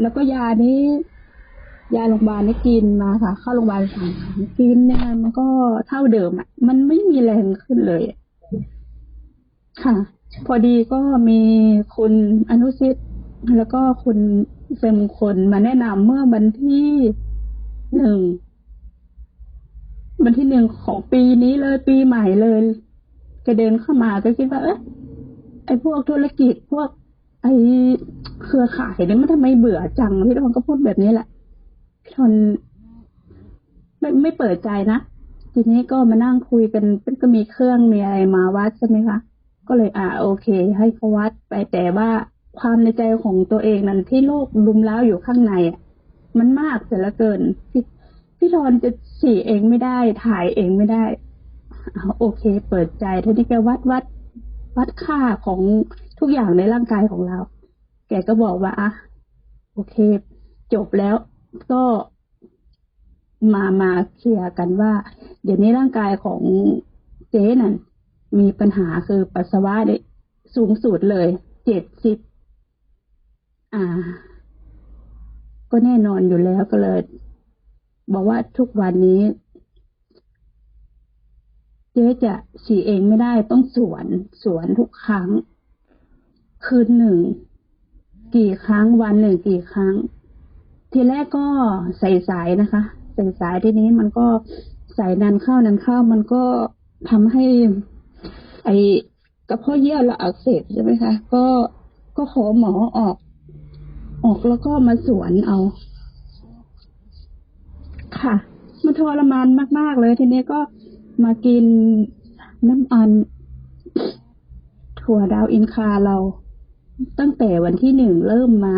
แล้วก็ยานี้ ยาโรงพยาบาลนี่กินมาค่ะ เข้าโรงพยาบาลสามกินเนี่ยมันก็เท่าเดิมอะ มันไม่มีแรงขึ้นเลย ค่ะ พอดีก็มีคุณอนุสิทธิ์แล้วก็คุณเฟรมคนมาแนะนำเมื่อวันที่หนึ่งวันที่หนึ่งของปีนี้เลยปีใหม่เลยก็เดินเข้ามาก็คิดว่า เอ๊ะไอ้พวกธุรกิจพวก ไอ้เครือข่ายเนี่ยมันทำไมเบื่อจังพี่ทอนก็พูดแบบนี้แหละพี่ทอนไม่ไม่เปิดใจนะทีนี้ก็มานั่งคุยกันก็มีเครื่องมีอะไรมาวัดใช่ไหมคะก็เลยอ่าโอเค ให้เขาวัดไปแต่ว่าความในใจของตัวเองนั้นที่โลกลุมแล้วอยู่ข้างในอะมันมากเสียลือเกินพี่พี่ทอนจะฉี่เองไม่ได้ถ่ายเองไม่ได้อ่าโอเค เปิดใจทีนี้แกวัดวัดวัดค่าของ ทุกอย่างในร่างกายของเรา แกก็บอกว่าอะโอเค จบแล้วก็มามาเคลียร์กันว่า เดี๋ยวนี้ร่างกายของเจ๊นั่นมีปัญหาคือปัสสาวะเนี่ยสูงสุดเลยเจ็ดสิบอ่า ก็แน่นอนอยู่แล้วก็เลย บอกว่าทุกวันนี้ เจ๊จะฉี่เองไม่ได้ต้องสวนสวนทุกครั้ง คืนหนึ่ง กี่ครั้งวันหนึ่งกี่ครั้ง ทีแรกก็ใส่สายนะคะ ใส่สายทีนี้มันก็ใส่นันเข้านันเข้ามันก็ทำให้ ไอกระเพาะเยื่อเราอักเสบใช่ไหมคะ ก็ก็ขอหมอออก ออกแล้วก็มาสวนเอา ค่ะมันทรมานมาก ๆ เลย ทีนี้ก็มากินน้ำอัน ถั่วดาวอินคาเรา ตั้งแต่วันที่หนึ่งเริ่มมา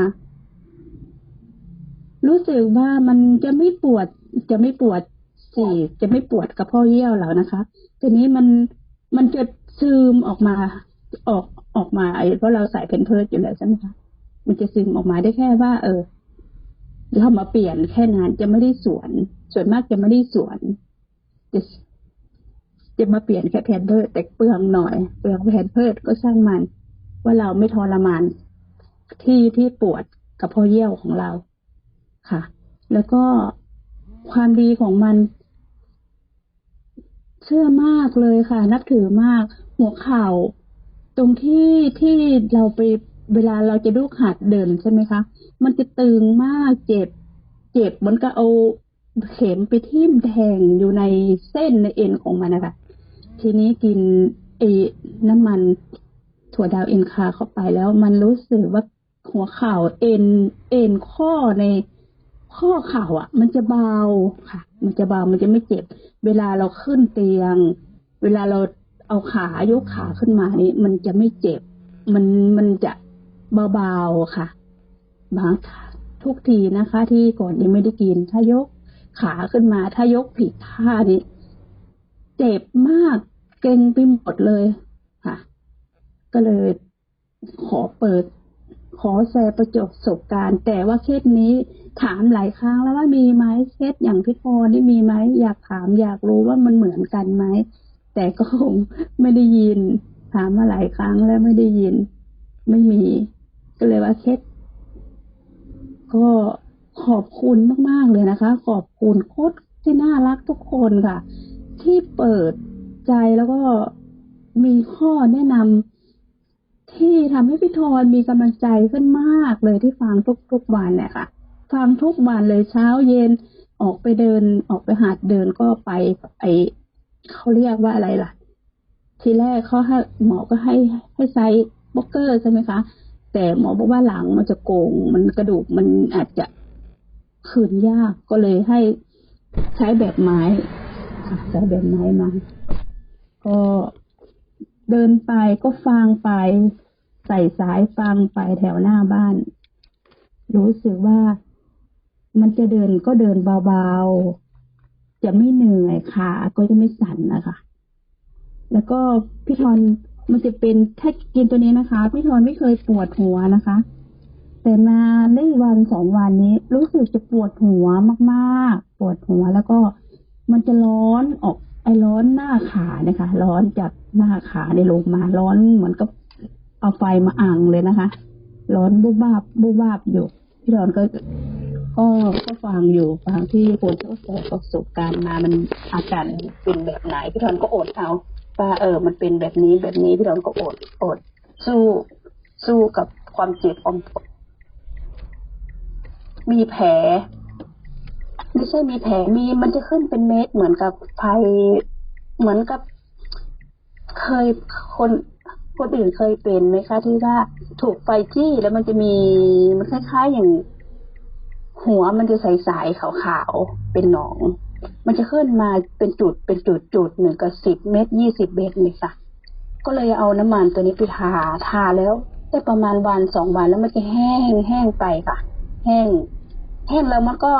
รู้สึกว่ามันจะไม่ปวด จะไม่ปวดสี่จะไม่ปวดกระเพาะเยี่ยวแล้วนะคะทีนี้มันมันจะซึมออกมา ออกออกมาเพราะเราใส่เพนเพิร์ดอยู่แล้วใช่ไหมคะมันจะซึมออกมาได้แค่ว่า เออเรามาเปลี่ยนแค่นั้นจะไม่ได้สวน ส่วนมากจะไม่ได้สวนจะจะมาเปลี่ยนแค่แพนเพิร์ดแต่เปลืองหน่อยเปลืองแพนเพิร์ดก็ช่างมัน ว่าเราไม่ทรมานที่ที่ปวดกระเพาะเยี่ยวของเราค่ะ แล้วก็ความดีของมัน เชื่อมากเลยค่ะ นับถือมาก หัวเข่า ตรงที่ที่เราไปเวลาเราจะลูกหัดเดินใช่ไหมคะ มันจะตึงมากเจ็บ เจ็บเหมือนกับเอาเข็มไปทิ่มแทงอยู่ในเส้นในเอ็นของมันนะคะทีนี้กินไอ้น้ำมัน ถั่วดาวเอ็นคาเข้าไปแล้วมันรู้สึกว่าหัวเข่าเอ็นเอ็นข้อในข้อเข่าอะ มันจะเบาค่ะ มันจะเบามันจะไม่เจ็บ เวลาเราขึ้นเตียง เวลาเราเอาขายกขาขึ้นมานี่มันจะไม่เจ็บ มันมันจะเบาๆค่ะบางทุกทีนะคะ ที่ก่อนยังไม่ได้กิน ถ้ายกขาขึ้นมา ถ้ายกผิดท่านี่เจ็บมากเกร็งไปหมดเลยค่ะ ก็เลยขอเปิด ขอแชร์ประสบการณ์ แต่ว่าเคสนี้ถามหลายครั้งแล้วว่ามีไหมเคสอย่างพี่พรนี่มีไหมอยากถามอยากรู้ว่ามันเหมือนกันไหมแต่ก็คงไม่ได้ยิน ถามมาหลายครั้งแล้วไม่ได้ยิน ไม่มี ก็เลยว่าเคสก็ขอบคุณมากๆเลยนะคะ ขอบคุณโคตรที่น่ารักทุกคนค่ะ ที่เปิดใจแล้วก็มีข้อแนะนำ ที่ทำให้พี่ทอนมีกำลังใจขึ้นมากเลยที่ฟังทุกๆวันเนี่ยค่ะ ฟังทุกวันเลยเช้าเย็นออกไปเดินออกไปหาดเดินก็ไปไอเขาเรียกว่าอะไรล่ะ ทีแรกเขาให้หมอก็ให้ให้ไซส์บ็อกเกอร์ใช่ไหมคะ แต่หมอบอกว่าหลังมันจะโกง มันกระดูกมันอาจจะคืนยากก็เลยให้ใช้แบบไม้ค่ะใช้แบบไม้มาก็เดินไปก็ฟังไป ใส่สายฟังไปแถวหน้าบ้าน รู้สึกว่ามันจะเดินก็เดินเบาๆ จะไม่เหนื่อยขาก็จะไม่สั่นนะคะ แล้วก็พี่ทอนมันจะเป็นถ้ากินตัวนี้นะคะ พี่ทอนไม่เคยปวดหัวนะคะ แต่มาได้วันสองวันนี้ รู้สึกจะปวดหัวมากๆ ปวดหัวแล้วก็มันจะร้อนออกไอร้อนหน้าขาเนี่ยค่ะ ร้อนจากหน้าขาในลงมาร้อนเหมือนกับ เอาไฟมาอ่างเลยนะคะ ร้อนบุบาบบุบาบอยู่ พี่ดอนก็ ก็ก็ฟังอยู่ฟังที่คนเขาประสบการณ์มามันอาการเป็นแบบไหนพี่ดอนก็อดเอาว่าเออ มันเป็นแบบนี้แบบนี้พี่ดอนก็อดอด สู้สู้กับความเจ็บความมีแผล ไม่ใช่มีแผลมีมันจะขึ้นเป็นเม็ดเหมือนกับไฟเหมือนกับ เคยคน คนอื่นเคยเป็นไหมคะ ที่ว่าถูกไฟจี้แล้วมันจะมีมันคล้ายๆอย่าง หัวมันจะใสๆขาวๆเป็นหนอง มันจะขึ้นมาเป็นจุดเป็นจุดจุดหนึ่งกับสิบเม็ดยี่สิบเม็ดเลยค่ะ ก็เลยเอาน้ำมันตัวนี้ไปทาทาแล้วได้ประมาณวันสองวันแล้วมันจะแห้งแห้งไปค่ะ แห้ง แห้งแล้วมันก็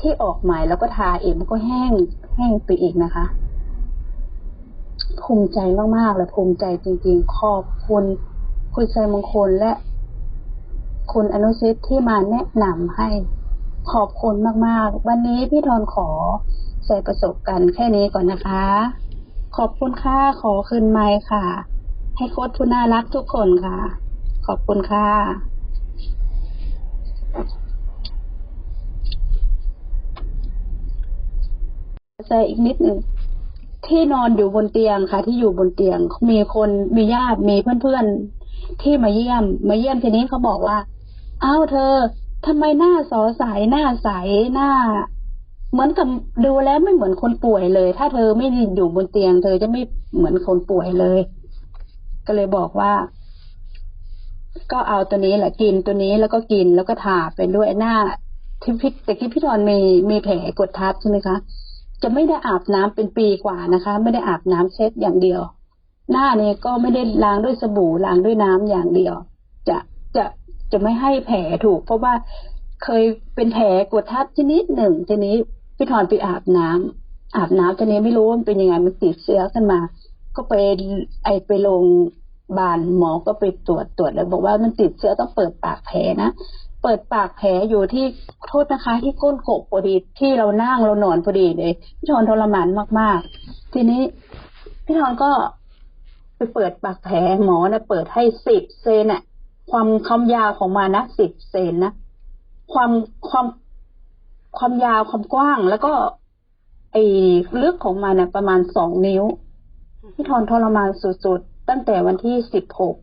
ที่ออกใหม่แล้วก็ทาเองมันก็แห้งแห้งไปอีกนะคะ ภูมิใจมากๆเลยภูมิใจจริง ๆ ขอบคุณคุณชัยมงคลและคุณอนุชิตที่มาแนะนำให้ขอบคุณมากๆ วันนี้พี่ทอนขอใส่ประสบการณ์แค่นี้ก่อนนะคะ ขอบคุณค่ะ ขอคืนไมค์ค่ะ ให้โค้ชผู้น่ารักทุกคนค่ะ ขอบคุณค่ะ ใส่อีกนิดหนึ่ง ที่นอนอยู่บนเตียงค่ะ ที่อยู่บนเตียง มีคนมีญาติมีเพื่อนๆที่มาเยี่ยม มาเยี่ยมทีนี้เขาบอกว่าอ้าวเธอทำไมหน้าสอใสหน้าใสหน้า เหมือนกับดูแล้วไม่เหมือนคนป่วยเลย ถ้าเธอไม่ได้อยู่บนเตียง เธอจะไม่เหมือนคนป่วยเลย ก็เลยบอกว่า ก็เอาตัวนี้แหละกินตัวนี้แล้วก็กินแล้วก็ทาไปด้วยหน้าที่พิษแต่ที่พี่ทอนมีมีแผลกดทับใช่ไหมคะ จะไม่ได้อาบน้ำเป็นปีกว่านะคะ ไม่ได้อาบน้ำเช็ดอย่างเดียว หน้าเนี่ยก็ไม่ได้ล้างด้วยสบู่ล้างด้วยน้ำอย่างเดียว จะจะจะไม่ให้แผลถูก เพราะว่าเคยเป็นแผลกดทับชนิดหนึ่งทีนี้พี่ทอนไปอาบน้ำอาบน้ำทีนี้ไม่รู้ว่ามันเป็นยังไงมันติดเชื้อขึ้นมา ก็ไปไอไปโรงพยาบาลหมอก็ไปตรวจตรวจแล้วบอกว่ามันติดเชื้อต้องเปิดปากแผลนะ เปิดปากแผลอยู่ที่โทษนะคะ ที่ก้นกบพอดีที่เรานั่งเรานอนพอดีเลยพี่ทอนทรมานมากๆ ทีนี้พี่ทอนก็ไปเปิดปากแผลหมอนะเปิดให้สิบเซนอะความความยาวของมันนะสิบเซนนะความความความยาวความกว้างแล้วก็ ไอ้ลึกของมันนะประมาณสองนิ้วพี่ทอนทรมานสุดๆตั้งแต่วันที่สิบหก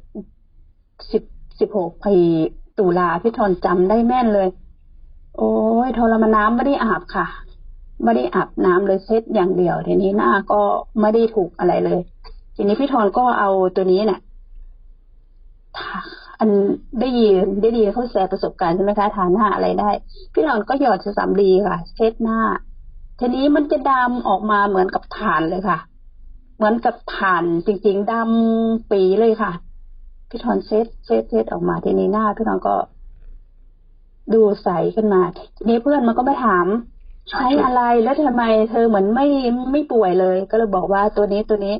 สิบสิบหกปี ตุลาพี่ทอนจำได้แม่นเลย โอ้ยทรมานน้ำไม่ได้อาบค่ะไม่ได้อาบน้ำเลยเซ็ตอย่างเดียวทีนี้หน้าก็ไม่ได้ถูกอะไรเลย ทีนี้พี่ทอนก็เอาตัวนี้เนี่ยอันได้ยินได้ดีเขาแชร์ประสบการณ์ใช่ไหมคะทาหน้าอะไรได้ พี่ทอนก็หยอดสำลีค่ะ เช็ดหน้า ทีนี้มันจะดำออกมาเหมือนกับถ่านเลยค่ะ เหมือนกับถ่านจริงๆดำปีเลยค่ะ พี่ทอนเซตเซตเซตออกมาทีนี้หน้าพี่ทอนก็ดูใสขึ้นมาทีนี้เพื่อนมันก็มาถาม ใช้อะไรแล้วทำไมเธอเหมือนไม่ไม่ป่วยเลย ก็เลยบอกว่าตัวนี้ตัวนี้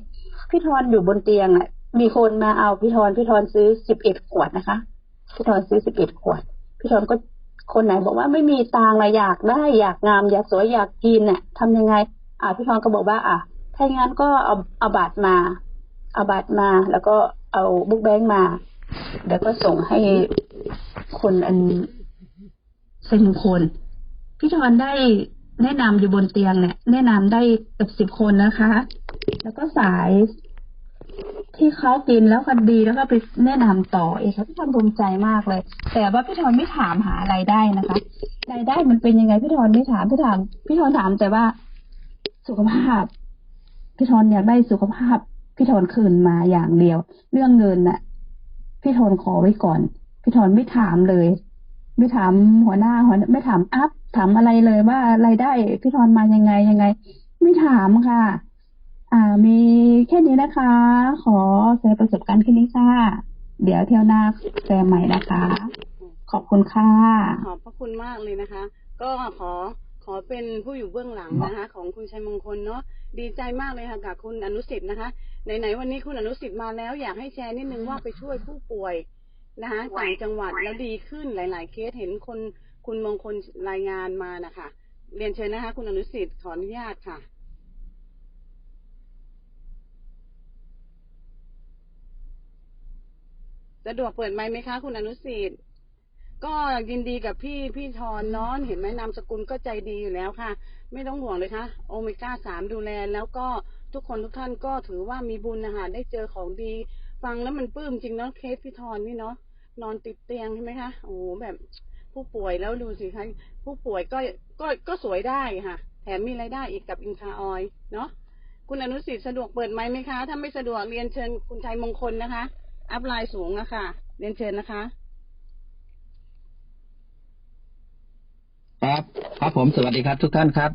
พี่ทอนอยู่บนเตียงอะ มีคนมาเอาพี่ทอนพี่ทอนซื้อสิบเอ็ดขวดนะคะพี่ทอนซื้อสิบเอ็ดขวด พี่ทอนก็คนไหนบอกว่าไม่มีตังค์ละอยากได้อยากงาม อยากสวยอยากกินน่ะทำยังไง อ่าพี่ทอนก็บอกว่า อะถ้าอย่างนั้นก็เอาเอาบัตรมาเอาบัตรมาแล้วก็ เอาบุ๊กแบงค์มาเดี๋ยวก็ส่งให้คนอันเป็นมงคลพี่ทอนได้แนะนำอยู่บนเตียงเนี่ย แนะนำได้เกับสิบคนนะคะ แล้วก็สายที่เขากินแล้วก็ดีแล้วก็ไปแนะนำต่อเองค่ะพี่ทอนภูมิใจมากเลย แต่ว่าพี่ทอนไม่ถามหารายได้นะคะรายได้มันเป็นยังไงพี่ทอนไม่ถามพี่ถามพี่ทอนถามแต่ว่าสุขภาพพี่ทอนอยากได้สุขภาพ พี่ทอนคืนมาอย่างเดียว เรื่องเงินน่ะ พี่ทอนขอไว้ก่อน พี่ทอนไม่ถามเลย ไม่ถามหัวหน้าหัวไม่ถามอัพถามอะไรเลยว่ารายได้พี่ทอนมายังไงยังไง ไม่ถามค่ะ อ่า มีแค่นี้นะคะ ขอแชร์ประสบการณ์แค่นี้ค่ะ เดี๋ยวเที่ยวหน้าแชร์ใหม่นะคะ ขอบคุณค่ะขอบพระคุณมากเลยนะคะ ก็ขอ ขอเป็นผู้อยู่เบื้องหลังนะคะ ของคุณชัยมงคลเนาะดีใจมากเลยค่ะกับคุณอนุสิทธิ์นะคะไหนๆวันนี้คุณอนุสิทธิ์มาแล้วอยากให้แชร์นิดนึงว่าไปช่วยผู้ป่วยนะคะต่างจังหวัดแล้วดีขึ้นหลาย ๆ เคสเห็นคนคุณมงคลรายงานมานะคะเรียนเชิญนะคะ คุณอนุสิทธิ์ขออนุญาตค่ะสะดวกเปิดไมค์ไหมคะ คุณอนุสิทธิ์ ก็ยินดีกับพี่พี่ทอนเนาะเห็นไหมนามสกุลก็ใจดีอยู่แล้วค่ะ ไม่ต้องห่วงเลยค่ะโอเมก้าสามดูแลแล้วก็ทุกคนทุกท่านก็ถือว่ามีบุญนะคะได้เจอของดี ฟังแล้วมันปลื้มจริงเนาะเคสพี่ทอนนี่เนาะนอนติดเตียงใช่ไหมคะโอ้โหแบบผู้ป่วยแล้วดูสิคะผู้ป่วยก็ก็ก็สวยได้ค่ะ แถมมีรายได้อีกกับอินคาออยเนาะคุณอนุสิทธิ์สะดวกเปิดไหมไหมคะ ถ้าไม่สะดวกเรียนเชิญคุณชัยมงคลนะคะ อัพไลน์สูงอะคะเรียนเชิญนะคะ ครับ ครับผมสวัสดีครับทุกท่านครับ